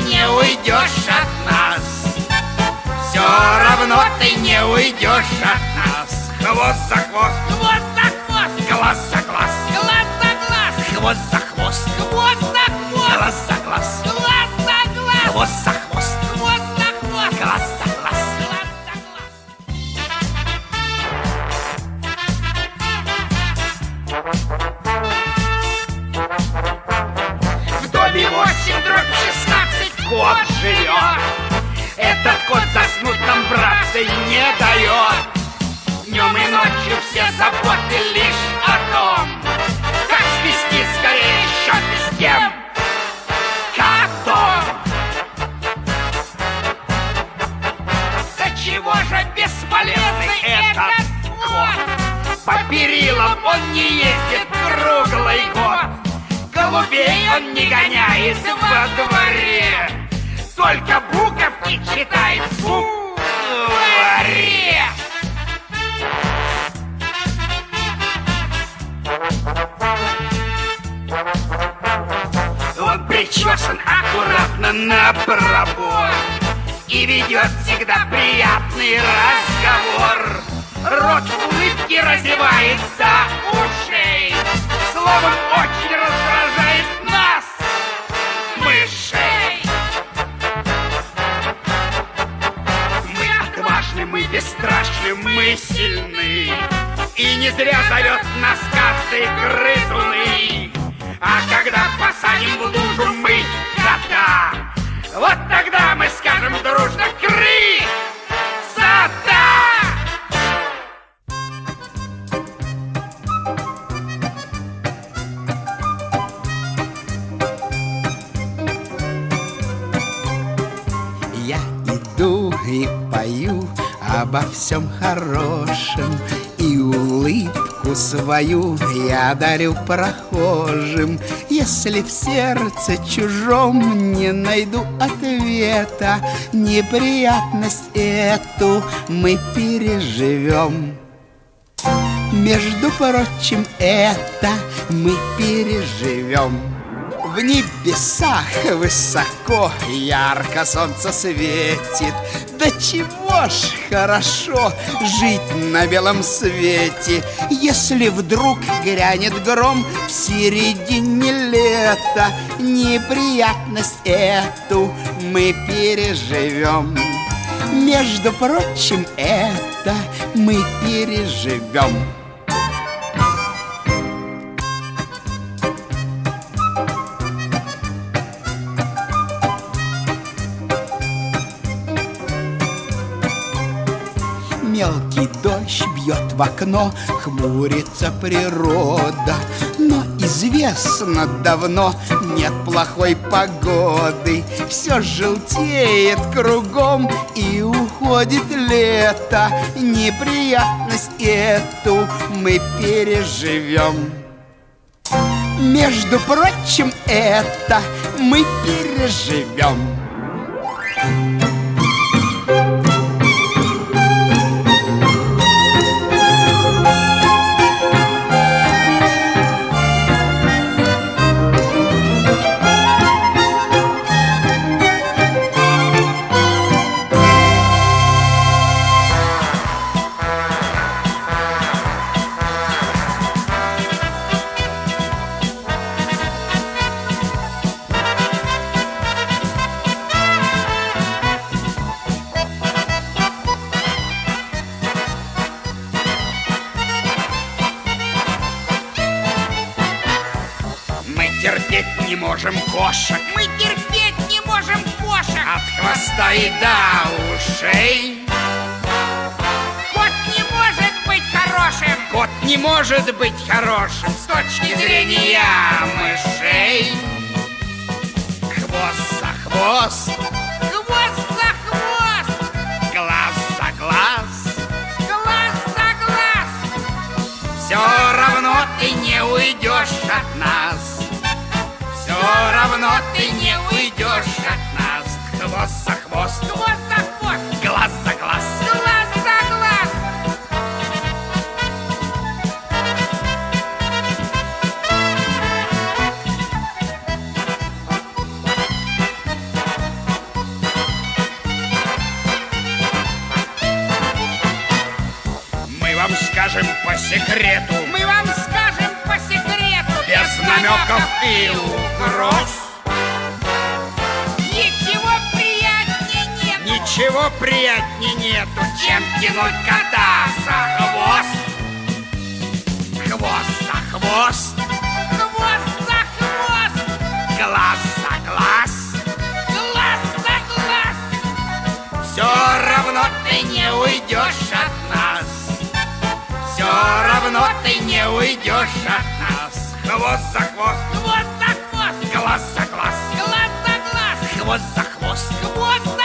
не уйдешь от нас. Все равно ты не уйдешь от нас. Хвост за хвост, Хвост за хвост, глаз за глаз. Глаз за глаз, Хвост за хвост, хвост за хвост, глаз за глаз. Глаз за глаз, Хвост за Голубей он не гоняет во дворе. Только буковки читает в букваре. Он причесан аккуратно на пробор И ведет всегда приятный разговор. Рот в улыбке разевает до ушей. Словом, очень бесстрашны, мы сильны. И не зря зовет нас каждый грызуны. А когда посадим в лужу мы кота Вот тогда мы скажем дружно кры обо всем хорошем. И улыбку свою я дарю прохожим. Если в сердце чужом не найду ответа Неприятность эту мы переживем. Между прочим, это мы переживем. В небесах высоко ярко солнце светит. Да чего ж хорошо жить на белом свете Если вдруг грянет гром в середине лета. Неприятность эту мы переживем. Между прочим, это мы переживем Мелкий дождь бьет в окно, хмурится природа. Но известно давно, нет плохой погоды. Все желтеет кругом и уходит лето. Неприятность эту мы переживем Между прочим, это мы переживем терпеть не можем кошек Мы терпеть не можем кошек. От хвоста и до ушей Кот не может быть хорошим. Кот не может быть хорошим с точки зрения мышей. Хвост за хвост, Хвост за хвост, глаз за глаз. глаз за глаз. Все равно ты не уйдешь. Все равно ты не уйдешь от нас. Хвост за хвост, хвост за хвост. Глаз за глаз, глаз за глаз. Мы вам скажем по секрету. Мы вам скажем по секрету намеков и угроз. Ничего приятнее нет. Ничего приятнее нету, чем тянуть кота за хвост. Хвост за хвост, Хвост за хвост. глаз за глаз. Глаз за глаз. Все равно ты не уйдешь от нас. Все равно ты не уйдешь от нас. Хвост за хвост, Хвост за хвост. глаз за глаз. Глаз за глаз. Хвост за хвост, Хвост за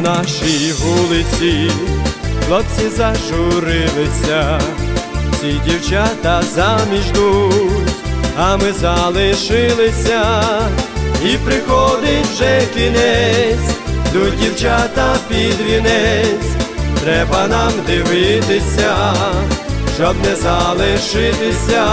на нашій вулиці. Хлопці зажурилися, ці дівчата заміж йдуть, а ми залишилися, і приходить вже кінець, до дівчата під вінець, треба нам дивитися, щоб не залишитися,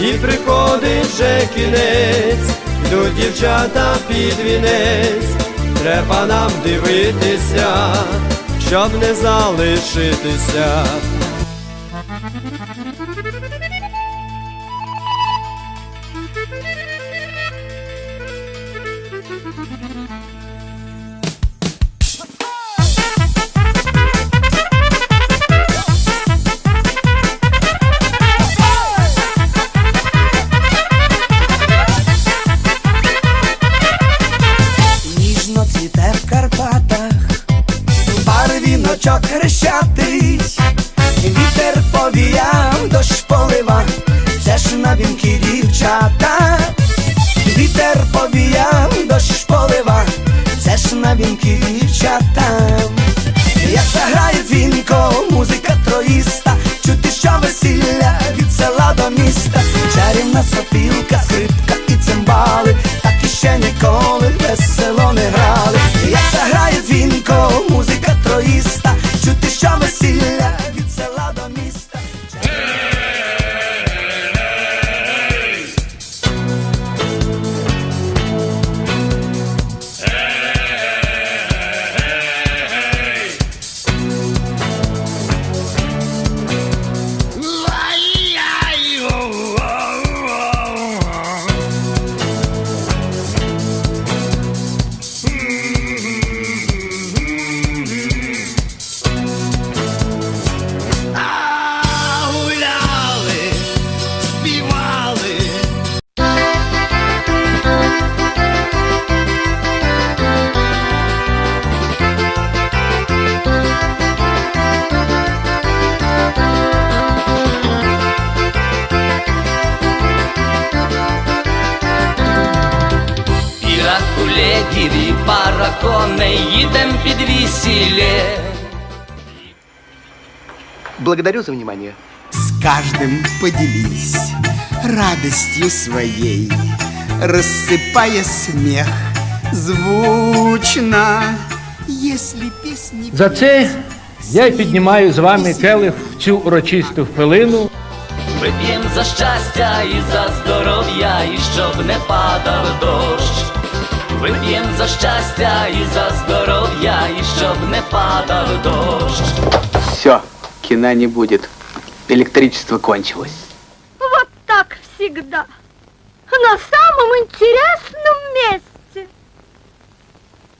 і приходить вже кінець, до дівчата під вінець. Треба нам дивитися, щоб не залишитися. Карпатах, пари віночок хрещатий, вітер повіяв, дощ полива, це ж на дівчата, вітер повіяв, дощ полива, це ж на вінки дівчата. Як заграє дзвінко, музика троїста, чути, що весілля від села до міста, чарівна сопілка, пара коней, їдем під весілля. Благодарю за внимание. С каждым поделись радостью своей, рассыпая смех звучно. Если песни За це я й піднімаю з вами келих в цю урочисту хвилину. Вип'єм за щастя і за здоров'я, і щоб не падав дощ. Вип'єм за щастя і за здоров'я, і щоб не падав дощ. Все, кіна не буде. Електричество кончилось. Вот так всегда. На самом интересном месте.